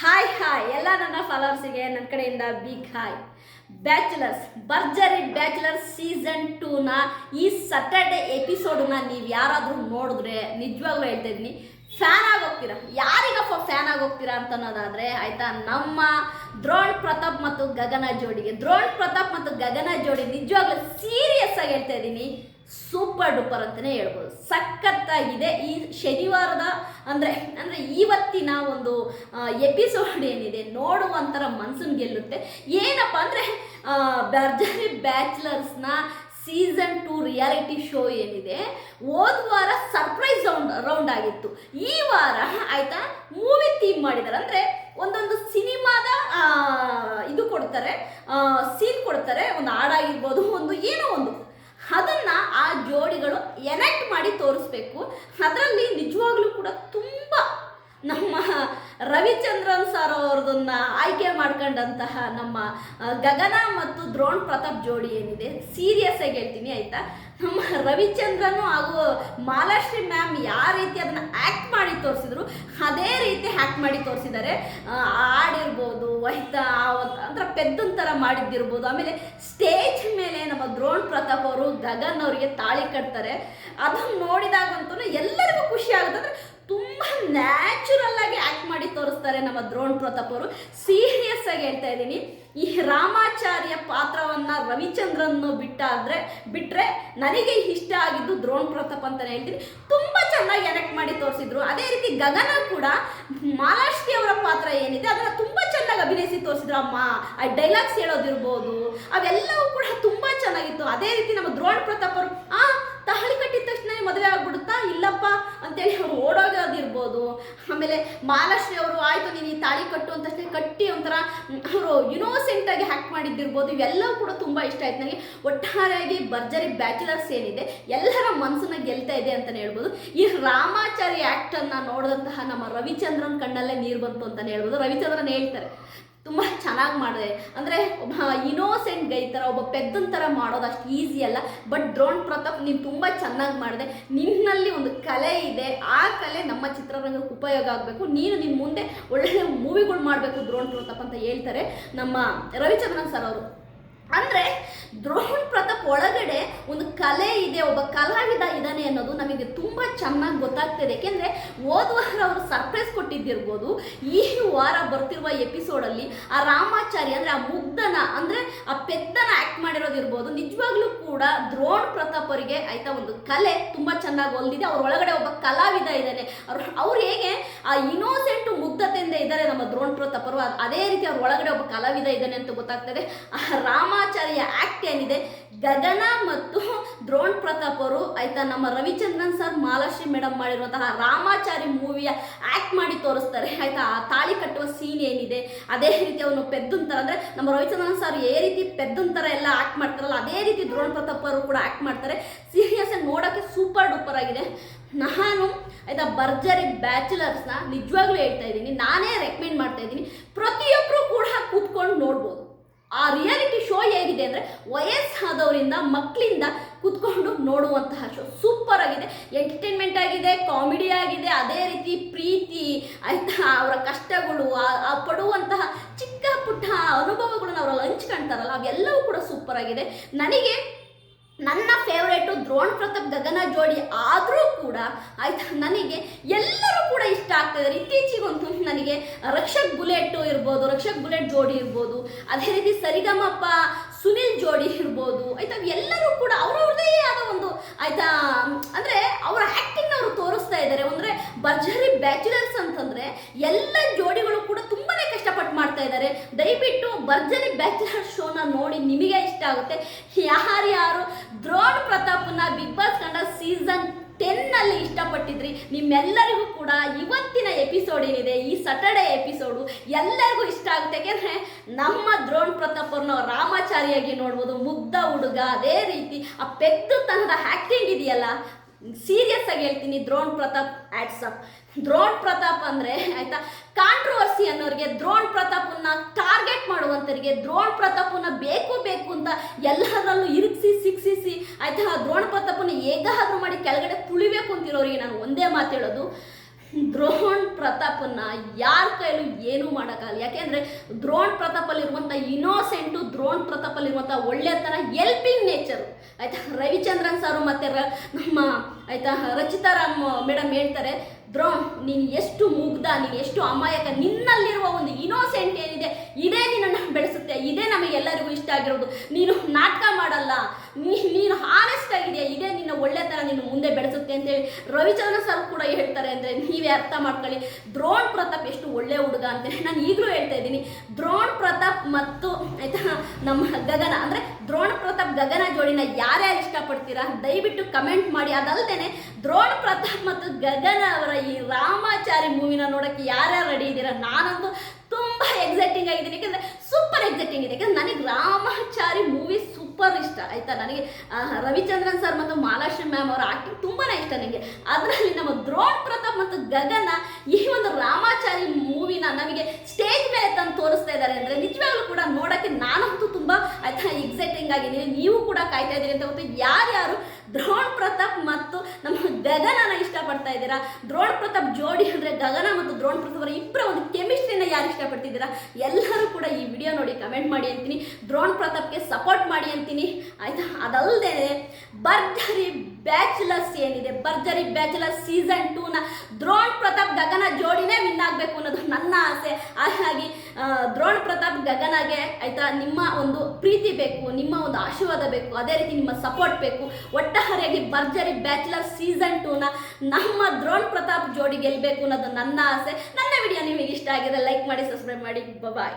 Hi hi ಎಲ್ಲ ನನ್ನ ಫಾಲೋವರ್ಸಿಗೆ ನನ್ನ ಕಡೆಯಿಂದ big hi Bachelors Bharjari Bachelors season ಟೂನ ಈ ಸಟರ್ಡೆ ಎಪಿಸೋಡನ್ನ ನೀವು ಯಾರಾದರೂ ನೋಡಿದ್ರೆ ನಿಜವಾಗ್ಲೂ ಹೇಳ್ತಾ ಇದ್ದೀನಿ. ಫ್ಯಾನ್ ಆಗೋಗ್ತೀರಾ? ಯಾರಿಗಪ್ಪ ಫ್ಯಾನ್ ಆಗೋಗ್ತೀರಾ ಅಂತ ಅನ್ನೋದಾದರೆ ಆಯಿತಾ? ನಮ್ಮ ದ್ರೋಣ್ ಪ್ರತಾಪ್ ಮತ್ತು ಗಗನ ಜೋಡಿಗೆ. ದ್ರೋಣ್ ಪ್ರತಾಪ್ ಮತ್ತು ಗಗನ ಜೋಡಿ ನಿಜವಾಗ್ಲೂ ಸೀರಿಯಸ್ ಆಗಿ ಹೇಳ್ತಾ ಇದ್ದೀನಿ. ಸೂಪರ್ ಡೂಪರ್ ಅಂತಲೇ ಹೇಳ್ಬೋದು. ಸಖತ್ತಾಗಿದೆ. ಈ ಶನಿವಾರದ ಅಂದರೆ ಅಂದರೆ ಇವತ್ತಿನ ಒಂದು ಎಪಿಸೋಡ್ ಏನಿದೆ ನೋಡುವಂಥರ ಮನ್ಸನ್ನು ಗೆಲ್ಲುತ್ತೆ. ಏನಪ್ಪ ಅಂದರೆ ಭರ್ಜರಿ ಬ್ಯಾಚುಲರ್ಸ್ನ ಸೀಸನ್ ಟು ರಿಯಾಲಿಟಿ ಶೋ ಏನಿದೆ, ಹೋದ ವಾರ ಸರ್ಪ್ರೈಸ್ ರೌಂಡ್ ರೌಂಡ್ ಆಗಿತ್ತು. ಈ ವಾರ, ಆಯಿತಾ, ಮೂವಿ ಥೀಮ್ ಮಾಡಿದ್ದಾರೆ ಅಂದರೆ ಒಂದೊಂದು ಸಿನಿಮಾದ ಇದು ಕೊಡ್ತಾರೆ ಸೀನ್ ಕೊಡ್ತಾರೆ. ಒಂದು ಹಾಡಾಗಿರ್ಬೋದು, ಒಂದು ಏನೋ ಒಂದು. ಅದನ್ನ ಆ ಜೋಡಿಗಳು ಎನೆಕ್ಟ್ ಮಾಡಿ ತೋರಿಸ್ಬೇಕು. ಅದರಲ್ಲಿ ನಿಜವಾಗ್ಲೂ ಕೂಡ ತುಂಬ ನಮ್ಮ ರವಿಚಂದ್ರನ್ ಸರ್ ಅವ್ರದನ್ನ ಆಯ್ಕೆ ಮಾಡ್ಕೊಂಡಂತಹ ನಮ್ಮ ಗಗನ ಮತ್ತು ದ್ರೋಣ್ ಪ್ರತಾಪ್ ಜೋಡಿ ಏನಿದೆ? ಸೀರಿಯಸ್ ಆಗಿ ಹೇಳ್ತೀನಿ, ಆಯ್ತಾ? ನಮ್ಮ ರವಿಚಂದ್ರನು ಹಾಗೂ ಮಾಲಾಶ್ರೀ ಮ್ಯಾಮ್ ಯಾವ ರೀತಿ ಅದನ್ನ ಆ್ಯಕ್ಟ್ ಮಾಡಿ ತೋರಿಸಿದ್ರು, ಅದೇ ರೀತಿ ಆಕ್ಟ್ ಮಾಡಿ ತೋರಿಸಿದ್ದಾರೆ. ಆಡಿರ್ಬೋದು ಆಯ್ತಾ ಅಂದ್ರೆ ಪೆದ್ದನ್ ಥರ ಮಾಡಿದ್ದಿರ್ಬೋದು. ಆಮೇಲೆ ಸ್ಟೇಜ್ ಮೇಲೆ ನಮ್ಮ ದ್ರೋಣ್ ಪ್ರತಾಪ್ ಅವರು ಗಗನ್ ಅವರಿಗೆ ತಾಳಿ ಕಟ್ತಾರೆ. ಅದನ್ನು ನೋಡಿದಾಗಂತೂ ಎಲ್ಲರಿಗೂ ಖುಷಿ ಆಗುತ್ತೆ. ಅಂದರೆ ತುಂಬ ನ್ಯಾಚುರಲ್ ಆಗಿ ಆ್ಯಕ್ಟ್ ಮಾಡಿ ತೋರಿಸ್ತಾರೆ ನಮ್ಮ ದ್ರೋಣ್ ಪ್ರತಾಪ್ ಅವರು. ಸೀರಿಯಸ್ ಆಗಿ ಹೇಳ್ತಾ ಇದ್ದೀನಿ. ಈ ರಾಮಾಚಾರ್ಯ ಪಾತ್ರವನ್ನ ರವಿಚಂದ್ರನ್ ಬಿಟ್ಟಾದ್ರೆ, ಬಿಟ್ರೆ ನನಗೆ ಇಷ್ಟ ಆಗಿದ್ದು ದ್ರೋಣ್ ಪ್ರತಾಪ್ ಅಂತಾನೆ ಹೇಳ್ತೀನಿ. ತುಂಬ ಚೆನ್ನಾಗಿ ಎನೆಕ್ಟ್ ಮಾಡಿ ತೋರಿಸಿದ್ರು. ಅದೇ ರೀತಿ ಗಗನ ಕೂಡ ಮಾಲಾಶ್ರೀ ಅವರ ಪಾತ್ರ ಏನಿದೆ, ಅದನ್ನ ತುಂಬ ಚೆನ್ನಾಗಿ ಅಭಿನಯಿಸಿ ತೋರಿಸಿದ್ರು. ಅಮ್ಮ, ಆ ಡೈಲಾಗ್ಸ್ ಹೇಳೋದಿರ್ಬೋದು, ಅವೆಲ್ಲವೂ ಕೂಡ ತುಂಬ ಚೆನ್ನಾಗಿತ್ತು. ಅದೇ ರೀತಿ ನಮ್ಮ ದ್ರೋಣ್ ಪ್ರತಾಪ್ ಅವರು, ಆ ತಾಳಿ ಕಟ್ಟಿದ ತಕ್ಷಣ ಮದುವೆ ಆಗ್ಬಿಡುತ್ತಾ ಇಲ್ಲಪ್ಪ ಅಂತೇಳಿ ಅವ್ರು ಓಡೋಗೋದಿರ್ಬೋದು ಆಮೇಲೆ ಮಾಲಾಶ್ರೀ ಅವರು, ಆಯ್ತು, ನೀನು ಈ ತಾಳಿ ಕಟ್ಟು ಅಂತ ಕಟ್ಟಿ ಒಂಥರ ಅವರು ಯುನೋಸೆಂಟ್ ಆಗಿ ಹ್ಯಾಕ್ ಮಾಡಿದ್ದಿರ್ಬೋದು. ಇವೆಲ್ಲವೂ ಕೂಡ ತುಂಬ ಇಷ್ಟ ಆಯ್ತು. ನನಗೆ ಒಟ್ಟಾರೆಯಾಗಿ ಭರ್ಜರಿ ಬ್ಯಾಚುಲರ್ಸ್ ಏನಿದೆ, ಎಲ್ಲರ ಮನಸ್ಸನ್ನ ಗೆಲ್ತಾ ಇದೆ ಅಂತಲೇ ಹೇಳ್ಬೋದು. ಈ ರಾಮಾಚಾರಿ ಆ್ಯಕ್ಟರ್ನ ನೋಡಿದಂತಹ ನಮ್ಮ ರವಿಚಂದ್ರನ್ ಕಣ್ಣಲ್ಲೇ ನೀರು ಬಂತು ಅಂತಲೇ ಹೇಳ್ಬೋದು. ರವಿಚಂದ್ರನ್ ಹೇಳ್ತಾರೆ ತುಂಬ ಚೆನ್ನಾಗಿ ಮಾಡಿದೆ. ಅಂದರೆ ಒಬ್ಬ ಇನೋಸೆಂಟ್ ಗೈ ಥರ ಒಬ್ಬ ಪೆದ್ದನ ಥರ ಮಾಡೋದು ಅಷ್ಟು ಈಸಿ ಅಲ್ಲ. ಬಟ್ ಡ್ರೋನ್ ಪ್ರತಾಪ್ ನೀನು ತುಂಬ ಚೆನ್ನಾಗಿ ಮಾಡಿದೆ. ನಿನ್ನಲ್ಲಿ ಒಂದು ಕಲೆ ಇದೆ. ಆ ಕಲೆ ನಮ್ಮ ಚಿತ್ರರಂಗಕ್ಕೆ ಉಪಯೋಗ ಆಗಬೇಕು. ನೀನು ನಿನ್ನ ಮುಂದೆ ಒಳ್ಳೆಯ ಮೂವಿಗಳು ಮಾಡಬೇಕು ಡ್ರೋನ್ ಪ್ರತಾಪ್ ಅಂತ ಹೇಳ್ತಾರೆ ನಮ್ಮ ರವಿಚಂದ್ರನ್ ಸರ್ ಅವರು. ಅಂದರೆ ದ್ರೋಣ್ ಪ್ರತಾಪ್ ಒಳಗಡೆ ಒಂದು ಕಲೆ ಇದೆ, ಒಬ್ಬ ಕಲಾವಿದ ಇದ್ದಾನೆ ಅನ್ನೋದು ನಮಗೆ ತುಂಬ ಚೆನ್ನಾಗಿ ಗೊತ್ತಾಗ್ತಿದೆ. ಯಾಕೆಂದ್ರೆ ಹೋದ ವಾರ ಅವರು ಸರ್ಪ್ರೈಸ್ ಕೊಟ್ಟಿದ್ದಿರ್ಬೋದು. ಈ ವಾರ ಬರ್ತಿರುವ ಎಪಿಸೋಡಲ್ಲಿ ಆ ರಾಮಾಚಾರಿ ಅಂದರೆ ಆ ಮುಗ್ಧನ, ಅಂದರೆ ಆ ಪೆತ್ತನ ಆ್ಯಕ್ಟ್ ಮಾಡಿರೋದಿರ್ಬೋದು. ನಿಜವಾಗ್ಲೂ ಕೂಡ ದ್ರೋಣ್ ಪ್ರತಾಪ್ ಅವರಿಗೆ ಆಯ್ತಾ ಒಂದು ಕಲೆ ತುಂಬ ಚೆನ್ನಾಗಿ ಹೊಲ್ದಿದೆ. ಅವ್ರ ಒಳಗಡೆ ಒಬ್ಬ ಕಲಾವಿದ ಇದ್ದಾನೆ. ಅವ್ರು ಅವ್ರು ಹೇಗೆ ಆ ಇನೋಸೆಂಟ್ ಮುಗ್ಧತೆಯಿಂದ ಇದ್ದಾರೆ ನಮ್ಮ ದ್ರೋಣ್ ಪ್ರತಾಪ್ ಅವರು. ಅದೇ ರೀತಿ ಅವ್ರ ಒಳಗಡೆ ಒಬ್ಬ ಕಲಾವಿದ ಇದ್ದಾನೆ ಅಂತ ಗೊತ್ತಾಗ್ತದೆ. ಆ ರಾಮಾಚಾರ್ಯ ಆ್ಯಕ್ಟ್ ಏನಿದೆ? ಗಗನ ಮತ್ತು ದ್ರೋಣ್ ಪ್ರತಾಪ್ ಅವರು, ಆಯ್ತಾ ನಮ್ಮ ರವಿಚಂದ್ರನ್ ಸರ್ ಮಾಲಾಶ್ರೀ ಮೇಡಮ್ ಮಾಡಿರುವಂತಹ ರಾಮಾಚಾರಿ ಮೂವಿಯ ಆ್ಯಕ್ಟ್ ಮಾಡಿ ತೋರಿಸ್ತಾರೆ. ಆಯ್ತಾ? ಆ ತಾಳಿ ಕಟ್ಟುವ ಸೀನ್ ಏನಿದೆ? ಅದೇ ರೀತಿ ಅವನು ಪೆದ್ದನ್ ಅಂದ್ರೆ ನಮ್ಮ ರವಿಚಂದ್ರನ್ ಸರ್ ಏ ರೀತಿ ಪೆದ್ದಂತರ ಎಲ್ಲ ಆ್ಯಕ್ಟ್ ಮಾಡ್ತಾರಲ್ಲ, ಅದೇ ರೀತಿ ದ್ರೋಣ್ ಪ್ರತಾಪ್ ಅವರು ಕೂಡ ಆ್ಯಕ್ಟ್ ಮಾಡ್ತಾರೆ. ಸೀರಿಯಸ್ ಆಗಿ ನೋಡೋಕ್ಕೆ ಸೂಪರ್ ಡೂಪರ್ ಆಗಿದೆ. ನಾನು, ಆಯ್ತಾ, ಭರ್ಜರಿ ಬ್ಯಾಚುಲರ್ಸ್ನ ನಿಜವಾಗ್ಲೂ ಹೇಳ್ತಾ ಇದ್ದೀನಿ. ನಾನೇ ರೆಕಮೆಂಡ್ ಮಾಡ್ತಾ ಇದ್ದೀನಿ. ಪ್ರತಿಯೊಬ್ಬರು ಕೂಡ ಕೂತ್ಕೊಂಡು ನೋಡ್ಬೋದು. ಆ ರಿಯಾಲಿಟಿ ಶೋ ಹೇಗಿದೆ ಅಂದರೆ ವಯಸ್ಸಾದವರಿಂದ ಮಕ್ಕಳಿಂದ ಕುತ್ಕೊಂಡು ನೋಡುವಂತಹ ಶೋ ಸೂಪರ್ ಆಗಿದೆ. ಎಂಟರ್ಟೈನ್ಮೆಂಟ್ ಆಗಿದೆ ಕಾಮಿಡಿ ಆಗಿದೆ, ಅದೇ ರೀತಿ ಪ್ರೀತಿ, ಆಯ್ತಾ, ಅವರ ಕಷ್ಟಗಳು, ಆ- ಪಡುವಂತಹ ಚಿಕ್ಕ ಪುಟ್ಟ ಅನುಭವಗಳನ್ನ ಅವರಲ್ಲಿ ಹಂಚ್ಕೊಳ್ತಾರಲ್ಲ ಅವೆಲ್ಲವೂ ಕೂಡ ಸೂಪರ್ ಆಗಿದೆ. ನನಗೆ ನನ್ನ ಫೇವ್ರೇಟು ದ್ರೋಣ್ ಪ್ರತಾಪ್ ಗಗನ ಜೋಡಿ ಆದರೂ ಕೂಡ ಆಯ್ತಾ, ನನಗೆ ಎಲ್ಲರೂ ಕೂಡ ಇಷ್ಟ ಆಗ್ತಿದ್ದಾರೆ ಇತ್ತೀಚೆಗಂತೂ ನನಗೆ ರಕ್ಷಕ್ ಬುಲೆಟ್ ಇರ್ಬೋದು, ರಕ್ಷಕ್ ಬುಲೆಟ್ ಜೋಡಿ ಇರ್ಬೋದು. ಅದೇ ರೀತಿ ಸರಿಗಮಪ್ಪ ಸುನಿಲ್ ಜೋಡಿ ಇರ್ಬೋದು, ಆಯ್ತಾ, ಎಲ್ಲರೂ ಕೂಡ ಅವ್ರವ್ರದೇ ಆದ ಒಂದು, ಆಯ್ತಾ, ಅಂದರೆ ಅವರ ಆ್ಯಕ್ಟಿಂಗ್ ಅವರು ತೋರಿಸ್ತಾ ಇದ್ದಾರೆ ಅಂದರೆ ಭರ್ಜರಿ ಬ್ಯಾಚುಲರ್ಸ್ ಅಂತಂದರೆ ಎಲ್ಲ ಜೋಡಿಗಳು ಕೂಡ ತುಂಬಾನೇ ಕಷ್ಟಪಟ್ಟು ಮಾಡ್ತಾ ಇದ್ದಾರೆ ದಯವಿಟ್ಟು ಭರ್ಜರಿ ಬ್ಯಾಚುಲರ್ ಶೋನ ನೋಡಿ ನಿಮಗೆ ಇಷ್ಟ ಆಗುತ್ತೆ. ಯಾರ್ಯಾರು ದ್ರೋಣ್ ಪ್ರತಾಪ್ನ ಬಿಗ್ ಬಾಸ್ ಕಂಡ ಸೀಸನ್ ಟೆನ್ನಲ್ಲಿ ಇಷ್ಟಪಟ್ಟಿದ್ರಿ. ನಿಮ್ಮೆಲ್ಲರಿಗೂ ಕೂಡ ಇವತ್ತಿನ ಎಪಿಸೋಡ್ ಏನಿದೆ, ಈ ಸಟರ್ಡೆ ಎಪಿಸೋಡು ಎಲ್ಲರಿಗೂ ಇಷ್ಟ ಆಗುತ್ತೆ. ಯಾಕೆಂದರೆ ನಮ್ಮ ದ್ರೋಣ್ ಪ್ರತಾಪ್ ಅವ್ರನ್ನ ರಾಮಾಚಾರಿಯಾಗಿ ನೋಡ್ಬೋದು, ಮುಗ್ಧ ಹುಡುಗ, ಅದೇ ರೀತಿ ಆ ಪೆದ್ದುತನದ ಆ್ಯಕ್ಟಿಂಗ್ ಇದೆಯಲ್ಲ ಸೀರಿಯಸ್ ಆಗಿ ಹೇಳ್ತೀನಿ, ದ್ರೋಣ್ ಪ್ರತಾಪ್ ಆಟ್ಸಪ್ ದ್ರೋಣ್ ಪ್ರತಾಪ್ ಅಂದರೆ, ಆಯ್ತಾ ಕಾಂಟ್ರವರ್ಸಿ ಅನ್ನೋರಿಗೆ ದ್ರೋಣ್ ಪ್ರತಾಪನ್ನ ಟಾರ್ಗೆಟ್ ಮಾಡುವಂಥವ್ರಿಗೆ ದ್ರೋಣ್ ಪ್ರತಾಪನ್ನ ಬೇಕು ಬೇಕು ಅಂತ ಎಲ್ಲರಲ್ಲೂ ಇರಿಸಿ ಸಿಕ್ಸಿಸಿ, ಆಯ್ತಾ, ದ್ರೋಣ್ ಪ್ರತಾಪನ್ನ ಹೇಗಾದ್ರೂ ಮಾಡಿ ಕೆಳಗಡೆ ತುಳಿಬೇಕು ಅಂತಿರೋರಿಗೆ ನಾನು ಒಂದೇ ಮಾತು ಹೇಳೋದು. ದ್ರೋಣ್ ಪ್ರತಾಪನ್ನ ಯಾರ ಕೈಲೂ ಏನೂ ಮಾಡೋಕ್ಕಾಗಲ್ಲ. ಯಾಕೆಂದರೆ ದ್ರೋಣ್ ಪ್ರತಾಪಲ್ಲಿರುವಂಥ ಇನೋಸೆಂಟು ದ್ರೋಣ್ ಪ್ರತಾಪಲ್ಲಿರುವಂಥ ಒಳ್ಳೆತನ ಎಲ್ಪಿಂಗ್ ನೇಚರ್ ಆಯಿತಾ? ರವಿಚಂದ್ರನ್ ಸಾರು ಮತ್ತು ನಮ್ಮ, ಆಯಿತಾ, ರಚಿತಾ ರಾಮ್ ಮೇಡಮ್ ಹೇಳ್ತಾರೆ ದ್ರೋಣ್ ನೀನು ಎಷ್ಟು ಮುಗ್ಧ, ನೀನು ಎಷ್ಟು ಅಮಾಯಕ, ನಿನ್ನಲ್ಲಿರುವ ಒಂದು ಇನೋಸೆಂಟ್ ಏನಿದೆ, ಇದೇ ನಿನ್ನನ್ನು ಬೆಳೆಸುತ್ತೆ, ಇದೇ ನಮಗೆಲ್ಲರಿಗೂ ಇಷ್ಟ ಆಗಿರೋದು. ನೀನು ನಾಟಕ ಮಾಡಲ್ಲ ನೀನು ಹಾನೆಸ್ಟ್ ಆಗಿದೆಯಾ, ಇದೇ ನಿನ್ನ ಒಳ್ಳೆತನ ನೀನು ಮುಂದೆ ಬೆಳೆಸುತ್ತೆ ಅಂತೇಳಿ ರವಿಚಂದ್ರ ಸರ್ ಕೂಡ ಹೇಳ್ತಾರೆ ಅಂದರೆ ನೀವೇ ಅರ್ಥ ಮಾಡ್ಕೊಳ್ಳಿ. ದ್ರೋಣ್ ಪ್ರತಾಪ್ ಎಷ್ಟು ಒಳ್ಳೆ ಹುಡುಗ ಅಂತೇಳಿ ನಾನು ಈಗಲೂ ಹೇಳ್ತಾ ಇದ್ದೀನಿ. ದ್ರೋಣ್ ಪ್ರತಾಪ್ ಮತ್ತು ಆಯ್ತಾ, ನಮ್ಮ ಗಗನ, ಅಂದರೆ ದ್ರೋಣ ಪ್ರತಾಪ್ ಗಗನ ಜೋಡಿನ ಯಾರ್ಯಾರು ಇಷ್ಟಪಡ್ತೀರಾ, ದಯವಿಟ್ಟು ಕಮೆಂಟ್ ಮಾಡಿ. ಅದಲ್ದೇನೆ, ದ್ರೋಣ ಪ್ರತಾಪ್ ಮತ್ತು ಗಗನ ಅವರ ಈ ರಾಮಾಚಾರಿ ಮೂವಿನ ನೋಡೋಕ್ಕೆ ಯಾರ್ಯಾರು ರೆಡಿ ಇದ್ದೀರಾ? ನಾನಂತೂ ತುಂಬ ಎಕ್ಸೈಟಿಂಗ್ ಆಗಿದ್ದೀನಿ. ಯಾಕಂದ್ರೆ ಸೂಪರ್ ಎಕ್ಸೈಟಿಂಗ್ ಇದೆ. ಯಾಕಂದ್ರೆ ನನಗೆ ರಾಮಾಚಾರಿ ಮೂವಿ ಸೂಪರ್ ಇಷ್ಟ. ಆಯ್ತಾ, ನನಗೆ ರವಿಚಂದ್ರನ್ ಸರ್ ಮತ್ತು ಮಾಲಾಶ್ರೀ ಮ್ಯಾಮ್ ಅವರ ಆಕ್ಟಿಂಗ್ ತುಂಬಾ ಇಷ್ಟ ನನಗೆ. ಅದರಲ್ಲಿ ನಮ್ಮ ದ್ರೋಣ ಪ್ರತಾಪ್ ಮತ್ತು ಗಗನ ಈ ಒಂದು ರಾಮಾಚಾರಿ ಮೂವಿನ ನಮಗೆ ಸ್ಟೇಜ್ ತಂದು ತೋರಿಸ್ತಾ ಇದ್ದಾರೆ ಅಂದರೆ ನಿಜವಾಗ್ಲೂ ಕೂಡ ನೋಡಕ್ಕೆ ನಾನಂತೂ ತುಂಬ ಆಯ್ತಾ ಎಕ್ಸೈಟಿಂಗ್ ಆಗಿದ್ದೀನಿ. ನೀವು ಕೂಡ ಕಾಯ್ತಾ ಇದ್ದೀರಿ ಅಂತ ಗೊತ್ತು. ಯಾರ್ಯಾರು ದ್ರೋಣ್ ಪ್ರತಾಪ್ ಮತ್ತು ನಮ್ಮ ಗಗನನ ಇಷ್ಟಪಡ್ತಾ ಇದ್ದೀರಾ? ದ್ರೋಣ್ ಪ್ರತಾಪ್, ಜೋಡಿ ಅಂದರೆ ಗಗನ ಮತ್ತು ದ್ರೋಣ್ ಪ್ರತಾಪ್ ಅವರ ಇಬ್ಬರ ಒಂದು ಕೆಮಿಸ್ಟ್ರಿನ ಯಾರು ಇಷ್ಟಪಡ್ತಿದ್ದೀರಾ? ಎಲ್ಲರೂ ಕೂಡ ಈ ವಿಡಿಯೋ ನೋಡಿ ಕಮೆಂಟ್ ಮಾಡಿ ಅಂತೀನಿ. ದ್ರೋಣ್ ಪ್ರತಾಪ್ಗೆ ಸಪೋರ್ಟ್ ಮಾಡಿ ಅಂತೀನಿ. ಆಯ್ತಾ? ಅದಲ್ಲದೆ ಭರ್ಜರಿ ಬ್ಯಾಚುಲರ್ಸ್ ಏನಿದೆ? ಭರ್ಜರಿ ಬ್ಯಾಚುಲರ್ ಸೀಸನ್ ಟೂನ ದ್ರೋಣ್ ಪ್ರತಾಪ್ ಗಗನ ಜೋಡಿನೇ ವಿನ್ ಆಗಬೇಕು ಅನ್ನೋದು ನನ್ನ ಆಸೆ. ಹಾಗಾಗಿ ದ್ರೋಣ್ ಪ್ರತಾಪ್ ಗಗನಗೆ ಆಯ್ತಾ ನಿಮ್ಮ ಒಂದು ಪ್ರೀತಿ ಬೇಕು, ನಿಮ್ಮ ಒಂದು ಆಶೀರ್ವಾದ ಬೇಕು, ಅದೇ ರೀತಿ ನಿಮ್ಮ ಸಪೋರ್ಟ್ ಬೇಕು. ಒಟ್ಟಾರೆಯಾಗಿ ಭರ್ಜರಿ ಬ್ಯಾಚುಲರ್ ಸೀಸನ್ ಟೂನ ನಮ್ಮ ದ್ರೋಣ್ ಪ್ರತಾಪ್ ಜೋಡಿ ಗೆಲ್ಲಬೇಕು ಅನ್ನೋದು ನನ್ನ ಆಸೆ. ನನ್ನ ವಿಡಿಯೋ ನಿಮಗೆ ಇಷ್ಟ ಆಗಿದೆ ಲೈಕ್ ಮಾಡಿ ಸಬ್ಸ್ಕ್ರೈಬ್ ಮಾಡಿ. ಬಾಯ್